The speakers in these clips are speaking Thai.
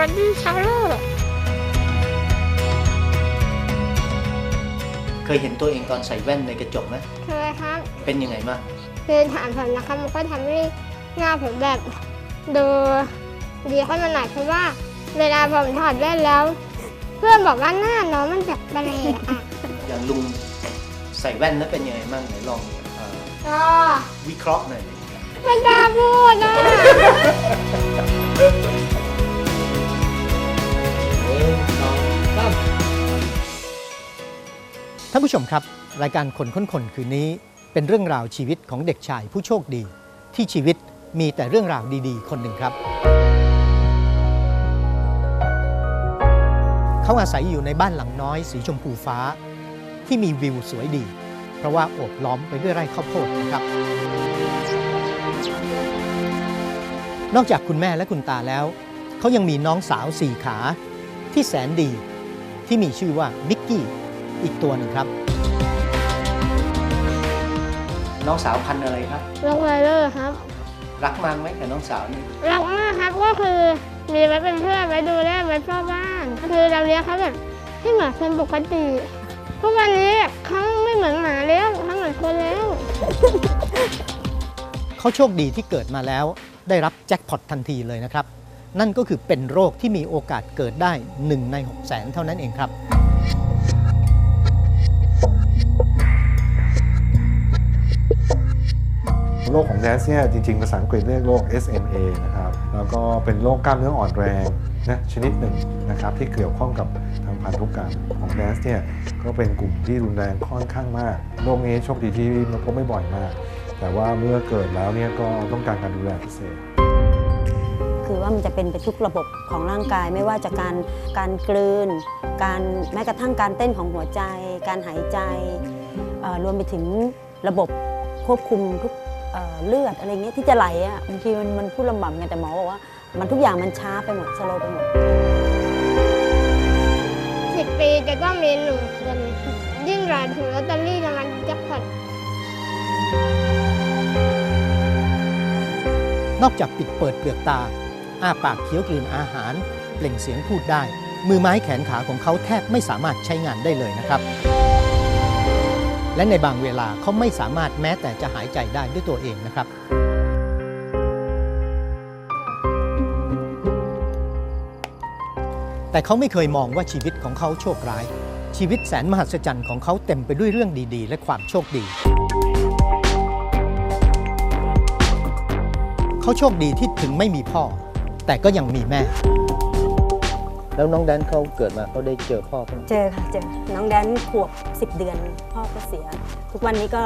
สวัสดีชาวโลกเคยเห็นตัวเองตอนใส่แว่นในกระจกไหมเคยครับ เป็นยังไงบ้างคือถามผมนะครับมันก็ทำให้หน้าผมแบบดูดีขึ้นมาหน่อยเพราะว่า เวลาผมถอดแว่นแล้ว เพื่อนบอกว่าหน้าน้องมันแบบแปลกอะอย่างลุงใส่แว่นแล้วเป็นยังไงบ้างไหนลองเออก็วิเคราะห์หน่อย ไม่กล้าพูดนะานผู้ชมครับ รายการคนค้นคนคืนนี้ เป็นเรื่องราวชีวิตของเด็กชายผู้โชคดี ที่ชีวิตมีแต่เรื่องราวดีๆ คนหนึ่งครับ เขาอาศัยอยู่ในบ้านหลังน้อยสีชมพูฟ้า ที่มีวิวสวยดี เพราะว่าโอบล้อมไปด้วยไร่ข้าวโพดนะครับ นอกจากคุณแม่และคุณตาแล้ว เขายังมีน้องสาวสี่ขา ที่แสนดีที่มีชื่อว่ามิกกี้ อีกตัวหนึ่งครับ น้องสาวพันธุ์อะไรครับลงไวเลอร์ครับ รักมากไหมกับน้องสาวนี่รักมากครับก็คือมีไว้เป็นเพื่อนไว้ดูแลไว้เฝ้าบ้าน คือเราเลี้ยงเขาแบบให้เหมือนคนปกติทุกวันนี้เขาไม่เหมือนหมาแล้วเขาเหมือนคนแล้ว เขาโชคดีที่เกิดมาแล้ว ได้รับแจ็คพอตทันทีเลยนะครับ นั่นก็คือเป็นโรคที่มีโอกาสเกิดได้ 1 ใน 6 0แสนเท่านั้นเองครับ รคของแดนซ์เนี่ยจริงๆภาษาอังกฤษเรียกโรค SMA นะครับแล้วก็เป็นโรคกล้ามเนื้ออ่อนแรงนะชนิดหนึ่งนะครับที่เกี่ยวข้องกับทางพันธุกรรมของแดนซ์เนี่ยก็เป็นกลุ่มที่รุนแรงค่อนข้างมากโรคนี้โชคดีที่มันก็ไม่บ่อยมาก แต่ว่าเมื่อเกิดแล้วเนี่ยก็ต้องการการดูแลพิเศษคือว่ามันจะเป็นไปทุกระบบของร่างกายไม่ว่าจะการการกลืน การแม้กระทั่งการเต้นของหัวใจ การหายใจรวมไปถึงระบบควบคุมทุก เอ่อเลือดอะไรเงี้ยที่จะไหลอะบางทีมันมันพูดลำบากไงแต่หมอบอกว่า มันทุกอย่างมันช้าไปหมดสโลไปหมดสิบปีจะต้องมีหนึ่งคนยิ่งรายถือลอตเตอรี่รางวัลแจ็คพอตนอกจากปิดเปิดเปลือกตา อ้าปากเคี้ยวกลืนอาหาร เปล่งเสียงพูดได้ มือไม้แขนขาของเขาแทบไม่สามารถใช้งานได้เลยนะครับ และในบางเวลาเขาไม่สามารถแม้แต่จะหายใจได้ด้วยตัวเองนะครับ แต่เขาไม่เคยมองว่าชีวิตของเขาโชคร้าย ชีวิตแสนมหัศจรรย์ของเขาเต็มไปด้วยเรื่องดีๆ และความโชคดี เขาโชคดีที่ถึงไม่มีพ่อ แต่ก็ยังมีแม่ แล้วน้องแดนเขาเกิดมาเขาได้เจอพ่อเขาเจอค่ะเจอน้องแดนขวบ 10 เดือน พ่อก็เสีย ทุกวันนี้ก็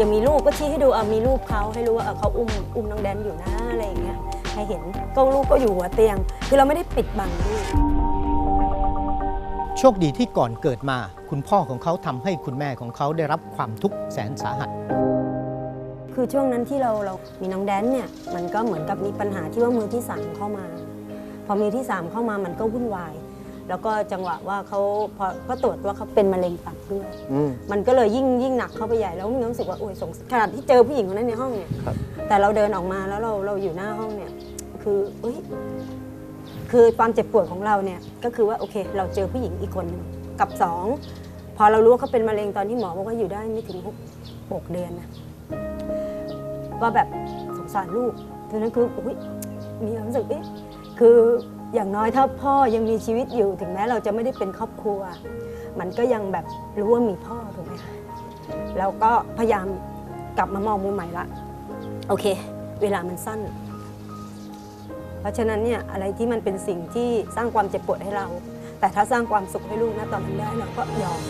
ยังมีรูปก็ชี้ให้ดูเออมีรูปเขาให้รู้ว่าเออเขาอุ้มอุ้มน้องแดนอยู่นะอะไรอย่างเงี้ยให้เห็นก็ลูกก็อยู่หัวเตียง คือเราไม่ได้ปิดบังลูกโชคดีที่ก่อนเกิดมา คุณพ่อของเขาทำให้คุณแม่ของเขาได้รับความทุกข์แสนสาหัส คือช่วงนั้นที่เราเรามีน้องแดนเนี่ยมันก็เหมือนกับมีปัญหาที่ว่ามือที่สามเข้ามาพ อมือที่สามเข้ามามันก็วุ่นวาย แล้วก็จังหวะว่าเขาพอก็ตรวจว่าเขาเป็นมะเร็งตับด้วยมันก็เลยยิ่งยิ่งหนักเข้าไปใหญ่แล้วมีความรู้สึกว่าโอ้ยสงสารขนาดที่เจอผู้หญิงคนนั้นในห้องเนี่ยครับ แต่เราเดินออกมาแล้วเราเราอยู่หน้าห้องเนี่ย คือเอ้ยคือความเจ็บปวดของเราเนี่ยก็คือว่าโอเค เราเจอผู้หญิงอีกคนหนึ่งกับสองพอเรารู้ว่าเขาเป็นมะเร็งตอนที่หมอบอกว่าอยู่ได้ไม่ถึงหกหกเดือนนะก็แบบสงสารลูกทีนั้นคืออุ๊ยมีความรู้สึกเอ๊ะ คืออย่างน้อยถ้าพ่อยังมีชีวิตอยู่ถึงแม้เราจะไม่ได้เป็นครอบครัว มันก็ยังแบบรู้ว่ามีพ่อถูกไหมคะแล้วก็พยายามกลับมามองมุมใหม่ละโอเค เวลามันสั้น เพราะฉะนั้นเนี่ยอะไรที่มันเป็นสิ่งที่สร้างความเจ็บปวดให้เรา แต่ถ้าสร้างความสุขให้ลูกนะตอนนั้นได้เราก็ยอม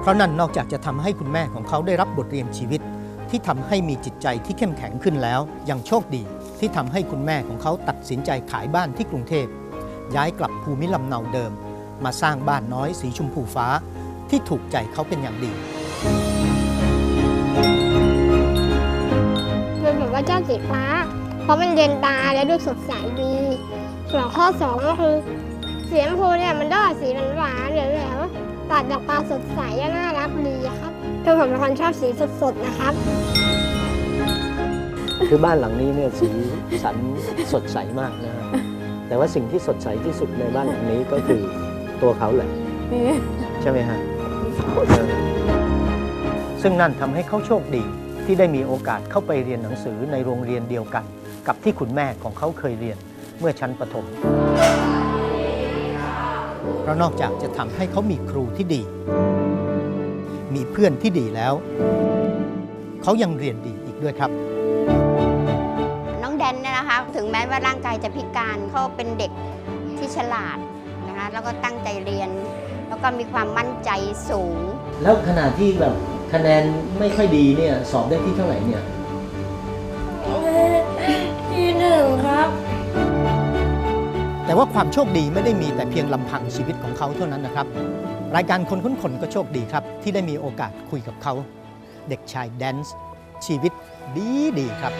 เพราะนั่นนอกจากจะทำให้คุณแม่ของเขาได้รับบทเรียนชีวิต ที่ทำให้มีจิตใจที่เข้มแข็งขึ้นแล้วยังโชคดี ที่ทำให้คุณแม่ของเขาตัดสินใจขายบ้านที่กรุงเทพ ย้ายกลับภูมิลำเนาเดิม มาสร้างบ้านน้อยสีชมพูฟ้าที่ถูกใจเขาเป็นอย่างดีคือผมว่าชอบสีฟ้า เพราะมันเย็นตาและดูสดใสดี ส่วนข้อสองก็คือสีชมพูเนี่ยมันได้สีหวานๆเหลืองๆตัดดอกตาสดใสน่ารักดีครับคือผมเป็นคนชอบสีสดๆนะครับ คือบ้านหลังนี้เนี่ยสีสันสดใสมากนะฮะแต่ว่าสิ่งที่สดใสที่สุดในบ้านหลังนี้ก็คือตัวเขาแหละใช่ไหมฮะซึ่งนั่นทำให้เขาโชคดีที่ได้มีโอกาสเข้าไปเรียนหนังสือในโรงเรียนเดียวกัน กับที่คุณแม่ของเขาเคยเรียนเมื่อชั้นประถมเพราะนอกจากจะทำให้เขามีครูที่ดี มีเพื่อนที่ดีแล้ว เขายังเรียนดีอีกด้วยครับ ถึงแม้ว่าร่างกายจะพิการเขาเป็นเด็กที่ฉลาดนะคะแล้วก็ตั้งใจเรียน แล้วก็มีความมั่นใจสูง แล้วขณะที่แบบคะแนนไม่ค่อยดีเนี่ยสอบได้ที่เท่าไหร่เนี่ยที่หนึ่งครับ แต่ว่าความโชคดีไม่ได้มีแต่เพียงลำพังชีวิตของเขาเท่านั้นนะครับ รายการคนค้นคนก็โชคดีครับ ที่ได้มีโอกาสคุยกับเขา เด็กชายแดนซ์ชีวิตดีดีๆครับ